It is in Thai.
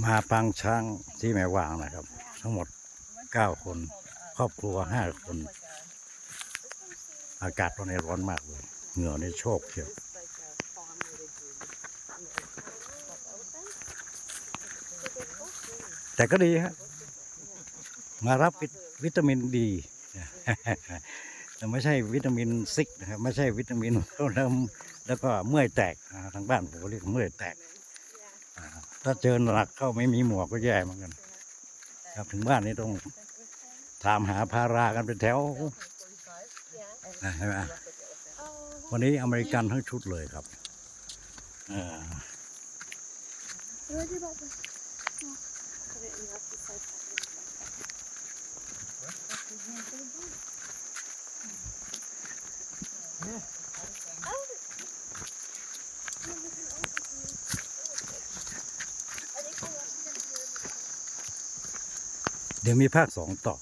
มาปางช้างที่แม่วางนะครับ ทั้งหมดเก้าคน ครอบครัวห้าคน อากาศตอนนี้ร้อนมากเลย เหงื่อในโชกเชียวแต่ก็ดีฮะมารับวิตามินดีแต่ไม่ใช่วิตามินซิกนะครับไม่ใช่วิตามินแล้วแล้วก็เมื่อยแตกทางบ้านผมเรียกเมื่อยแตก ถ้าเจอหนักเข้าไม่มีหมวกก็แย่เหมือนกันครับถึงบ้านนี่ต้องถามหาพารากันเป็นแถวใช่ไหมวันนี้อเมริกันทั้งชุดเลยครับอ่ เดี๋ยวมีภาคสองต่อ